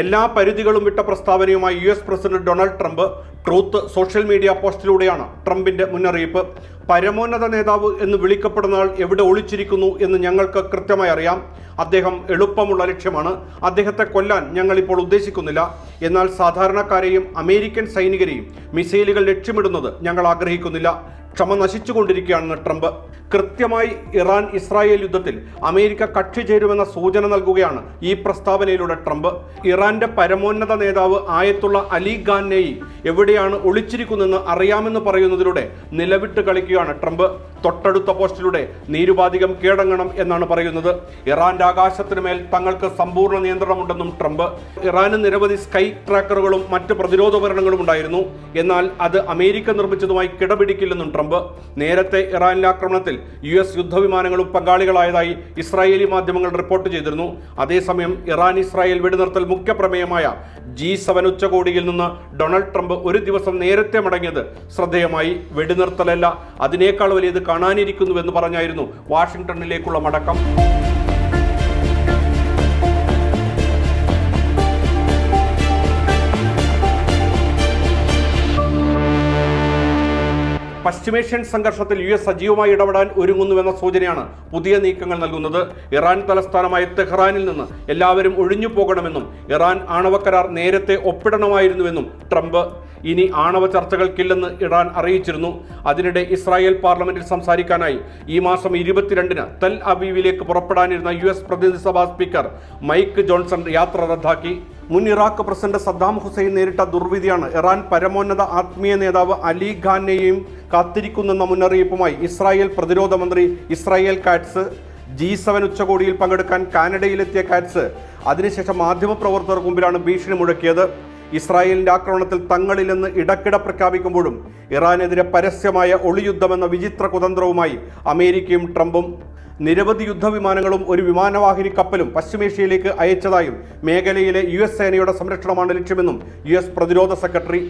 എല്ലാ പരിധികളും വിട്ട പ്രസ്താവനയുമായി U S president Donald Trump Truth Social media പോസ്റ്റിലൂടെയാണ് ട്രംപിന്റെ മുന്നറിയിപ്പ്. പരമോന്നത നേതാവ് എന്ന് വിളിക്കപ്പെടുന്ന ആൾ എവിടെ ഒളിച്ചിരിക്കുന്നു എന്ന് ഞങ്ങൾക്ക് കൃത്യമായി അറിയാം. അദ്ദേഹം എളുപ്പമുള്ള ലക്ഷ്യമാണ്. അദ്ദേഹത്തെ കൊല്ലാൻ ഞങ്ങൾ ഇപ്പോൾ ഉദ്ദേശിക്കുന്നില്ല. എന്നാൽ സാധാരണക്കാരെയും അമേരിക്കൻ സൈനികരെയും മിസൈലുകൾ ലക്ഷ്യമിടുന്നത് ഞങ്ങൾ ആഗ്രഹിക്കുന്നില്ല. ക്ഷമ നശിച്ചുകൊണ്ടിരിക്കുകയാണെന്ന് ട്രംപ്. കൃത്യമായി ഇറാൻ ഇസ്രായേൽ യുദ്ധത്തിൽ അമേരിക്ക കക്ഷി ചേരുമെന്ന സൂചന നൽകുകയാണ് ഈ പ്രസ്താവനയിലൂടെ ട്രംപ്. ഇറാന്റെ പരമോന്നത നേതാവ് ആയത്തുള്ള അലി ഖാനെയി എവിടെയാണ് ഒളിച്ചിരിക്കുന്നതെന്ന് അറിയാമെന്ന് പറയുന്നതിലൂടെ നിലവിട്ട് കളിക്കുകയാണ് ട്രംപ്. തൊട്ടടുത്ത പോസ്റ്റിലൂടെ നീരുപാധികം കീഴടങ്ങണം എന്നാണ് പറയുന്നത്. ഇറാന്റെ ആകാശത്തിന് മേൽ തങ്ങൾക്ക് സമ്പൂർണ നിയന്ത്രണമുണ്ടെന്നും ട്രംപ്. ഇറാന് നിരവധി സ്കൈ ട്രാക്കറുകളും മറ്റ് പ്രതിരോധ ഉപകരണങ്ങളും ഉണ്ടായിരുന്നു. എന്നാൽ അത് അമേരിക്ക നിർമ്മിച്ചതുമായി കിടപിടിക്കില്ലെന്നും ട്രംപ് നേരത്തെ ഇറാനിലെ ആക്രമണത്തിൽ യു എസ് യുദ്ധവിമാനങ്ങളും പങ്കാളികളായതായി ഇസ്രായേലി മാധ്യമങ്ങൾ റിപ്പോർട്ട് ചെയ്തിരുന്നു. അതേസമയം ഇറാൻ ഇസ്രായേൽ വെടിനിർത്തൽ മുഖ്യപ്രമേയമായ ജി സെവൻ ഉച്ചകോടിയിൽ നിന്ന് ഡൊണാൾഡ് ട്രംപ് ഒരു ദിവസം നേരത്തെ മടങ്ങിയത് ശ്രദ്ധേയമായി. വെടിനിർത്തലല്ല അതിനേക്കാൾ വലിയത് കാണാനിരിക്കുന്നുവെന്ന് പറഞ്ഞായിരുന്നു വാഷിംഗ്ടണിലേക്കുള്ള മടക്കം. പശ്ചിമേഷ്യൻ സംഘർഷത്തിൽ യു എസ് സജീവമായി ഇടപെടാൻ ഒരുങ്ങുന്നുവെന്ന സൂചനയാണ് പുതിയ നീക്കങ്ങൾ നൽകുന്നത്. ഇറാൻ തലസ്ഥാനമായ തെഹ്റാനിൽ നിന്ന് എല്ലാവരും ഒഴിഞ്ഞു പോകണമെന്നും ഇറാൻ ആണവ കരാർ നേരത്തെ ഒപ്പിടണമായിരുന്നുവെന്നും ട്രംപ് ഇനി ആണവ ചർച്ചകൾക്കില്ലെന്ന് ഇറാൻ അറിയിച്ചിരുന്നു. അതിനിടെ ഇസ്രായേൽ പാർലമെന്റിൽ സംസാരിക്കാനായി ഈ മാസം ഇരുപത്തിരണ്ടിന് തെൽ അവീവിലേക്ക് പുറപ്പെടാനിരുന്ന യു എസ് പ്രതിനിധി സഭാ സ്പീക്കർ മൈക്ക് ജോൺസൺ യാത്ര റദ്ദാക്കി. മുൻ ഇറാഖ് പ്രസിഡന്റ് സദ്ദാം ഹുസൈൻ നേരിട്ട ദുർവിധിയാണ് ഇറാൻ പരമോന്നത ആത്മീയ നേതാവ് അലി ഖാനെയും കാത്തിരിക്കുന്നെന്ന മുന്നറിയിപ്പുമായി ഇസ്രായേൽ പ്രതിരോധ മന്ത്രി ഇസ്രായേൽ കാറ്റ്സ് ജി സെവൻ ഉച്ചകോടിയിൽ പങ്കെടുക്കാൻ കാനഡയിലെത്തിയ കാറ്റ്സ്. അതിനുശേഷം മാധ്യമപ്രവർത്തകർക്ക് മുമ്പിലാണ് ഭീഷണി മുഴക്കിയത്. ഇസ്രായേലിന്റെ ആക്രമണത്തിൽ തങ്ങളിലെന്ന് ഇടക്കിട പ്രഖ്യാപിക്കുമ്പോഴും ഇറാനെതിരെ പരസ്യമായ ഒളിയുദ്ധമെന്ന വിചിത്ര കുതന്ത്രവുമായി അമേരിക്കയും ട്രംപും നിരവധി യുദ്ധവിമാനങ്ങളും ഒരു വിമാനവാഹിനി കപ്പലും പശ്ചിമേഷ്യയിലേക്ക് അയച്ചതായും മേഖലയിലെ യു സേനയുടെ സംരക്ഷണമാണ് ലക്ഷ്യമെന്നും യു പ്രതിരോധ സെക്രട്ടറി